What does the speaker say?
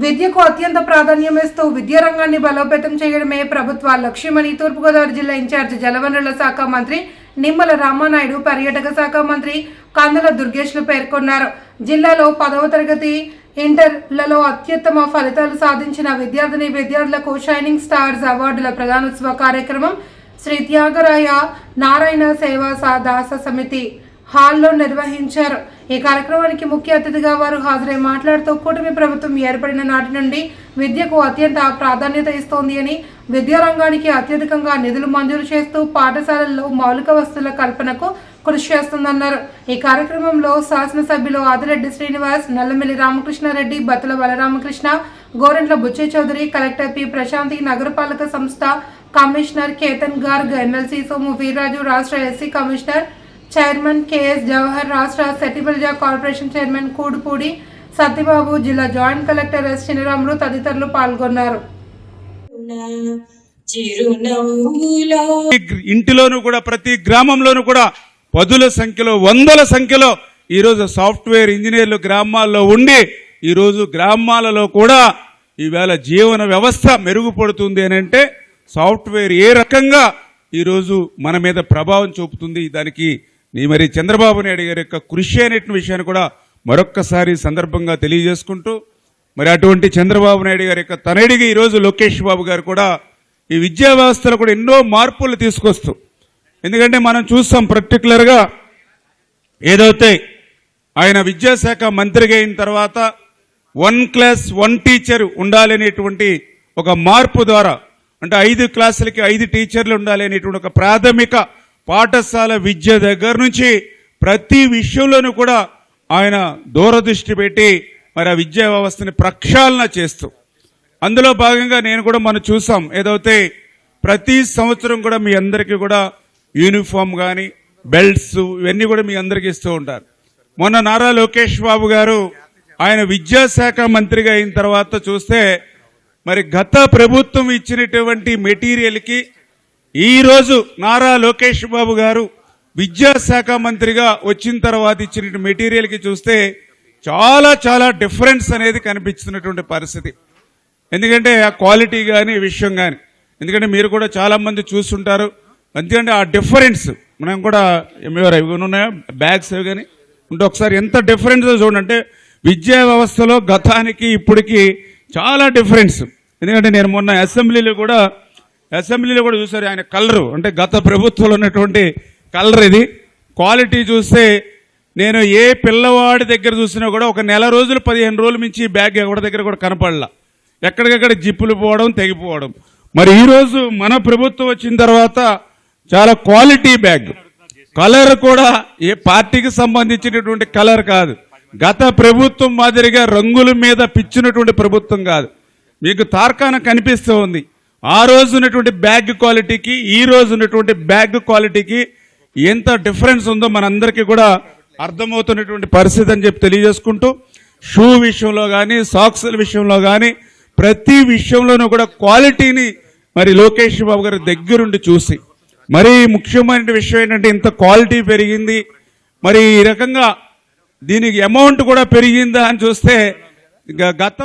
విద్యకు అత్యంత ప్రాధాన్యం ఇస్తూ విద్యా రంగాన్ని బలోపేతం చేయడమే ప్రభుత్వ లక్ష్యమని తూర్పుగోదావరి జిల్లా ఇన్ఛార్జ్ జలవనరుల శాఖ మంత్రి నిమ్మల రామానాయుడు పర్యాటక శాఖ మంత్రి కందుల దుర్గేష్లు పేర్కొన్నారు. జిల్లాలో పదవ తరగతి ఇంటర్లలో అత్యుత్తమ ఫలితాలు సాధించిన విద్యార్థిని విద్యార్థులకు షైనింగ్ స్టార్స్ అవార్డుల ప్రధానోత్సవ కార్యక్రమం శ్రీ త్యాగరాయ నారాయణ సేవా సా- దాస సమితి హాల్లో నిర్వహించారు. ఈ కార్యక్రమానికి ముఖ్య అతిథిగా వారు హాజరై మాట్లాడుతూ కూటమి ప్రభుత్వం ఏర్పడిన నాటి నుండి విద్యకు అత్యంత ప్రాధాన్యత ఇస్తోంది అని విద్యారంగానికి అత్యధికంగా నిధులు మంజూరు చేస్తూ పాఠశాలల్లో మౌలిక వస్తువుల కల్పనకు కృషి చేస్తుందన్నారు. ఈ కార్యక్రమంలో శాసనసభ్యులు ఆదిరెడ్డి శ్రీనివాస్ నల్లమిల్లి రామకృష్ణారెడ్డి బతుల బలరామకృష్ణ గోరెంట్ల బుచ్చి చౌదరి కలెక్టర్ పి ప్రశాంతి నగరపాలక సంస్థ కమిషనర్ కేతన్ గార్గ్ ఎమ్మెల్సీ సోము వీర్రాజు రాష్ట్ర SC commissioner chairman KS Jawahar రాష్ట్ర సెటిబల్జా కార్పొరేషన్ చైర్మన్ కూడుపూడి సత్యబాబు జిల్లా జాయింట్ కలెక్టర్ ఎస్ చినరాములు తదితరులు పాల్గొన్నారు. ఇంటిలోనూ కూడా ప్రతి గ్రామంలోనూ కూడా పదుల సంఖ్యలో వందల సంఖ్యలో ఈరోజు సాఫ్ట్వేర్ ఇంజనీర్లు గ్రామాల్లో ఉండి ఈరోజు గ్రామాలలో కూడా ఈవేళ జీవన వ్యవస్థ మెరుగుపడుతుంది అని అంటే సాఫ్ట్వేర్ ఏ రకంగా ఈరోజు మన మీద ప్రభావం చూపుతుంది దానికి నీ మరి చంద్రబాబు నాయుడు గారి యొక్క కృషి అనేటువంటి విషయాన్ని కూడా మరొక్కసారి సందర్భంగా తెలియజేసుకుంటూ మరి అటువంటి చంద్రబాబు నాయుడు గారి యొక్క తనడిగా ఈరోజు లోకేష్ బాబు గారు కూడా ఈ విద్యా వ్యవస్థలో కూడా ఎన్నో మార్పులు తీసుకొస్తూ ఎందుకంటే మనం చూస్తాం పర్టికులర్గా ఏదైతే ఆయన విద్యాశాఖ మంత్రిగా అయిన తర్వాత వన్ క్లాస్ వన్ టీచర్ ఉండాలనేటువంటి ఒక మార్పు ద్వారా అంటే ఐదు క్లాసులకి ఐదు టీచర్లు ఉండాలి అనేటువంటి ఒక ప్రాథమిక పాఠశాల విద్య దగ్గర నుంచి ప్రతి విషయంలోనూ కూడా ఆయన దూరదృష్టి పెట్టి మరి ఆ విద్యా వ్యవస్థని ప్రక్షాళన చేస్తూ అందులో భాగంగా నేను కూడా మనం చూసాం ఏదైతే ప్రతి సంవత్సరం కూడా మీ అందరికీ కూడా యూనిఫామ్ కానీ బెల్ట్స్ ఇవన్నీ కూడా మీ అందరికీ ఇస్తూ ఉంటారు. మొన్న నారా లోకేష్ బాబు గారు ఆయన విద్యాశాఖ మంత్రిగా అయిన తర్వాత చూస్తే మరి గత ప్రభుత్వం ఇచ్చినటువంటి మెటీరియల్కి ఈరోజు నారా లోకేష్ బాబు గారు విద్యాశాఖ మంత్రిగా వచ్చిన తర్వాత ఇచ్చిన మెటీరియల్కి చూస్తే చాలా చాలా డిఫరెన్స్ అనేది కనిపిస్తున్నటువంటి పరిస్థితి. ఎందుకంటే ఆ క్వాలిటీ కానీ విషయం కానీ ఎందుకంటే మీరు కూడా చాలామంది చూస్తుంటారు. ఎందుకంటే ఆ డిఫరెన్స్ మనం కూడా ఏమేవారు అవి ఉన్నాయా? బ్యాగ్స్ అవి కానీ ఉంటే ఒకసారి ఎంత డిఫరెన్స్ చూడండి. అంటే విద్యా వ్యవస్థలో గతానికి ఇప్పటికి చాలా డిఫరెన్స్ ఎందుకంటే నేను మొన్న అసెంబ్లీలో కూడా అసెంబ్లీలో కూడా చూసారు ఆయన కలరు. అంటే గత ప్రభుత్వంలో ఉన్నటువంటి కలర్ ఇది. క్వాలిటీ చూస్తే నేను ఏ పిల్లవాడి దగ్గర చూసినా కూడా ఒక నెల రోజులు పదిహేను రోజుల మించి బ్యాగ్ ఎవరి దగ్గర కూడా కనపడలా. ఎక్కడికక్కడ జిప్పులు పోవడం తెగిపోవడం. మరి ఈరోజు మన ప్రభుత్వం వచ్చిన తర్వాత చాలా క్వాలిటీ బ్యాగ్. కలర్ కూడా ఏ పార్టీకి సంబంధించినటువంటి కలర్ కాదు. గత ప్రభుత్వం మాదిరిగా రంగుల మీద పిచ్చినటువంటి ప్రభుత్వం కాదు. మీకు తార్కాన కనిపిస్తూ ఉంది. ఆ రోజు ఉన్నటువంటి బ్యాగ్ క్వాలిటీకి ఈ రోజు ఉన్నటువంటి బ్యాగ్ క్వాలిటీకి ఎంత డిఫరెన్స్ ఉందో మనందరికీ కూడా అర్థమవుతున్నటువంటి పరిస్థితి అని చెప్పి తెలియజేసుకుంటూ షూ విషయంలో కానీ సాక్స్ల విషయంలో కానీ ప్రతి విషయంలోనూ కూడా క్వాలిటీని మరి లోకేష్ బాబు గారి దగ్గరుండి చూసి మరి ముఖ్యమైన విషయం ఏంటంటే ఇంత క్వాలిటీ పెరిగింది మరి ఈ రకంగా దీనికి అమౌంట్ కూడా పెరిగిందా అని చూస్తే గ- గత